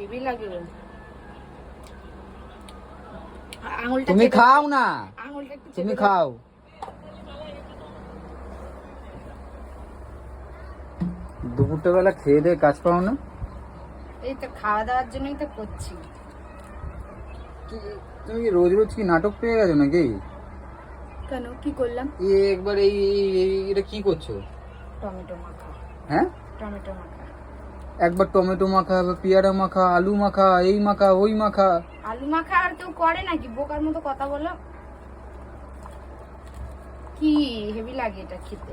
Heavy লাগে আঙুলটা তুমি খাও না। আঙুলটা একটু তুমি খাও। দুপুরটা বেলা খেয়ে দিয়ে কাজ পাও না? এই তো খাওয়া দাওয়ার জন্যই তো করছি। তুমি কি রোজ রোজ কি নাটক পেয়ে গেছো নাকি? কেন? কি করলাম? এ একবার এই- এটা কি করছ? টমেটো মাখা। হ্যাঁ? টমেটো মাখা। একবার টমেটো মাখা একবার পেয়ারা মাখা আলু মাখা এই মাখা ওই মাখা। আলু মাখা আর কেউ করে নাকি? বোকার মতো কথা বলো। কি হেভি লাগে এটা খেতে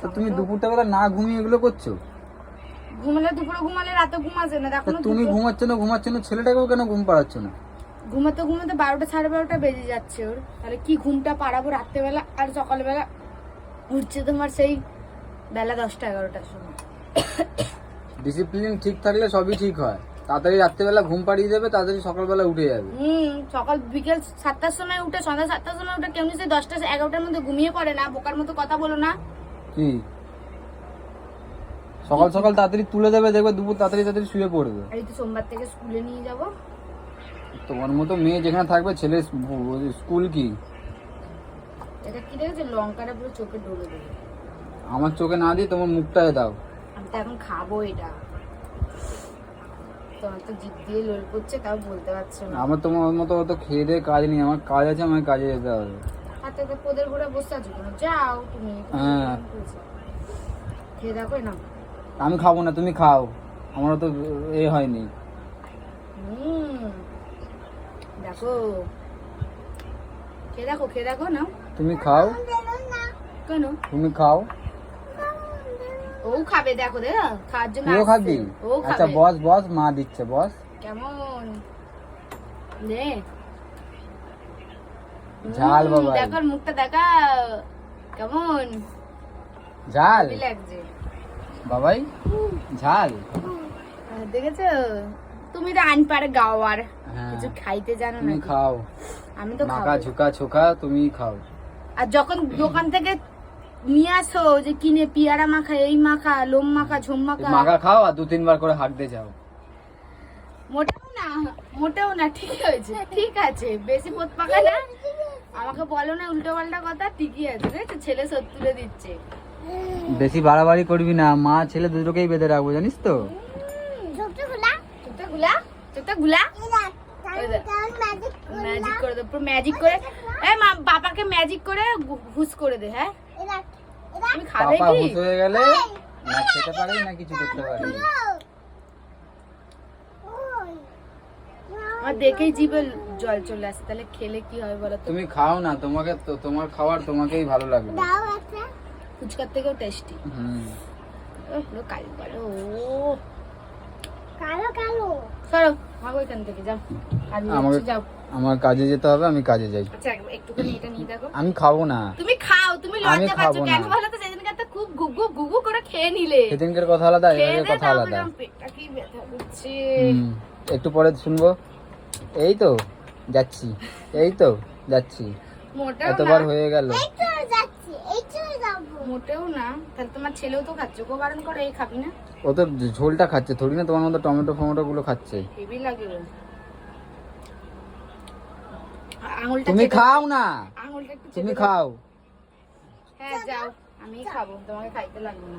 তা তুমি দুপুরটা বেলা না ঘুমিয়ে এগুলো করছ? ঘুমালে দুপুরে ঘুমালে রাতে ঘুমাচ্ছে না দেখো তুমি ঘুমাচ্ছ না ঘুমাচ্ছ না ছেলেটাকেও কেন ঘুম পাড়াচ্ছ না? ঘুমাতে ঘুমাতে বারোটা সাড়ে বারোটা বেজে যাচ্ছে ওর। তাহলে কি ঘুমটা পাড়াবো রাত্রেবেলা আর সকালবেলা? উঠছে তোমার সেই বেলা দশটা এগারোটার সময়। ডিসিপ্লিন ঠিক থাকলে সবই ঠিক হয়। তাড়াতাড়ি রাত্রেবেলা ঘুম পাড়িয়ে দেবে তাড়াতাড়ি সকালবেলা উঠে যাবে। হুম সকাল বিকেল সাতটার সময় উঠে সন্ধ্যা সাতটার সময় উঠে কেউ নিশ্চয়ই দশটা এগারোটার মধ্যে ঘুমিয়ে পড়ে না বোকার মতো কথা বলো না। কি? সকাল সকাল তাড়াতাড়ি তুলে দেবে দেখবে দুপুর তাড়াতাড়ি তাড়াতাড়ি শুয়ে পড়বে। আর এই তো সোমবার থেকে স্কুলে নিয়ে যাব। তোমার মতো মেয়ে যেখানে থাকবে ছেলে স্কুল কি? এটা কি দেখেছে? লঙ্কাটা পুরো চোখে ডলে দেবে। আমার চোখে না দিয়ে তোমার মুখটায় দাও। আমি এখন খাব এটা। তোমার তো জিভ দিয়ে লোল করছে তাও বলতে পারছ না। আমার তোমার মতো অত খেয়ে দিয়ে কাজ নেই আমার কাজ আছে আমার কাজে যেতে হবে। হাতে তো পোদের বসে আছো কেন? যাও তুমি। হ্যাঁ। খেয়ে দেখো না। আমি খাব না তুমি খাও। আমার তো এ হয়নি। হুম দেখো। খেয়ে দেখো খেয়ে দেখো না। তুমি খাও। কেন? তুমি খাও। ও খাবে দেখো দে খাওয়ার জন্য তুইও খাবি? ও আচ্ছা বস বস মা দিচ্ছে বস। কেমন? নে ঝাল বাবা দেখো মুখটা দেখা কেমন? ঝাল? লাগছে। বাবাই ঝাল? দেখেছ? তুমি তো আনপাড়ে গাওয়ার। হ্যাঁ। কিছু খাইতে জানো না খাও। আমি তো মাখা ঝুকা ছোকা তুমি খাও। আর যখন দোকান থেকে নিয়ে আসো যে কিনে পিয়ারা মাখা এই মাখা লোম মাখা ঝোম মাখা। মাখা খাও আর দু তিনবার করে হাঁকতে যাও। মোটেও না মোটেও না ঠিক হয়েছে। ঠিক আছে বেশি পোত পাকা না। আমাকে বলো না উল্টো পাল্টা কথা ঠিকই আছে দেখছ ছেলে সত্তরে দিচ্ছে। বেশি বাড়াবাড়ি করবি না মা ছেলে দুটোকেই বেঁধে রাখব জানিস তো? চোখটা গুলা চোখটা গুলা ম্যাজিক করে দে পুরো ম্যাজিক করে এই মা বাবাকে ম্যাজিক করে হুস করে দে হ্যাঁ? তুমি খাবে কি? হুশ হয়ে গেলে না খেতে পারে না কিছু করতে পারে। আমার দেখেই জিভে জল চলে আসে তাহলে খেলে কি হবে বলো তুমি খাও না তোমাকে তো তোমার খাবার তোমাকেই ভালো লাগবে। ফুচকার থেকেও টেস্টি হুম। কালি কালো। কালো কালো। সরো। ভাগো এখান থেকে যাও। আমাকে যাও। আমার কাজে যেতে হবে আমি কাজে যাই। আচ্ছা একটুখানি এটা নিয়ে দেখো। আমি খাব না। তুমি খাও তুমি আমি লজ্জা পাচ্ছ খাব কেন? না। বলো তো সেদিনকে তো খুব গুগু গুগু করে খেয়ে নিলে। সেদিনকের কথা আলাদা কথা আলাদা। পেটটা কি ব্যথা করছে। একটু পরে শুনব। এই তো যাচ্ছি। এই তো যাচ্ছি। এতবার হয়ে গেল। এই যাচ্ছি এই যাব মোটেও না। তাহলে তোমার ছেলেও তো খাচ্ছে ওকে বারণ করে এই খাবি না? ও তো ঝোলটা খাচ্ছে থোড়ি না তোমার মতো টমেটো ফমেটো গুলো খাচ্ছে। হেভি লাগে আঙুলটা তুমি খাও না। আঙুলটা একটু তুমি খাও। হ্যাঁ যাও আমি খাব তোমাকে খাইতে লাগবে না।